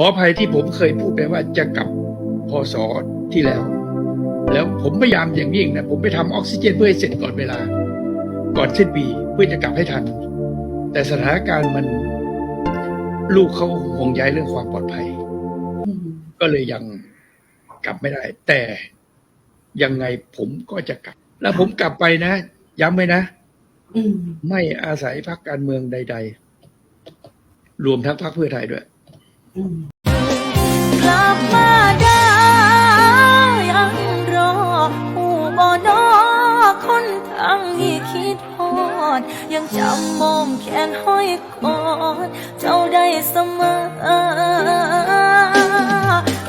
ขออภัยที่ผมเคยพูดไปว่าจะกลับพศที่แล้ว แล้วผมพยายามอย่างยิ่งนะผมไปทำออกซิเจนเพื่อให้เสร็จก่อนเวลา ก่อนสิ้นปีเพื่อจะกลับให้ทัน แต่สถานการณ์มันลูกเขาห่วงใยเรื่องความปลอดภัยอืมก็เลยยังกลับไม่ได้ แต่ยังไงผมก็จะกลับ แล้วผมกลับไปนะ ย้ำไว้นะอืมไม่อาศัยพรรคการเมืองใด ๆ รวมทั้งพรรคเพื่อไทยด้วยอืม กลับมาได้ยังรอผู้บ่นอคนทางที่คิดฮอด ยังจำมอมแขนห้อยกอด เจ้าได้เสมอ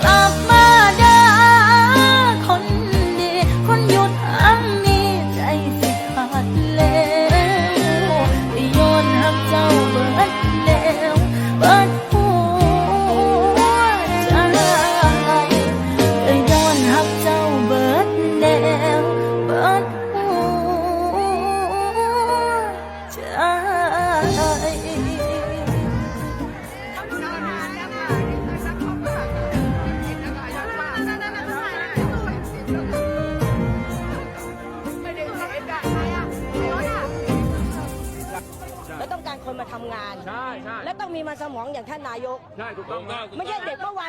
กลับมาได้คนดีคนอยู่ทางนี้ใจสิขาดแล้วย้อนหักเจ้าเบิด และต้องการคนมาทำงาน ใช่ใช่และต้องมีมันสมองอย่างท่านนายก ใช่ถูกต้องนะไม่ใช่เด็กเมื่อวาน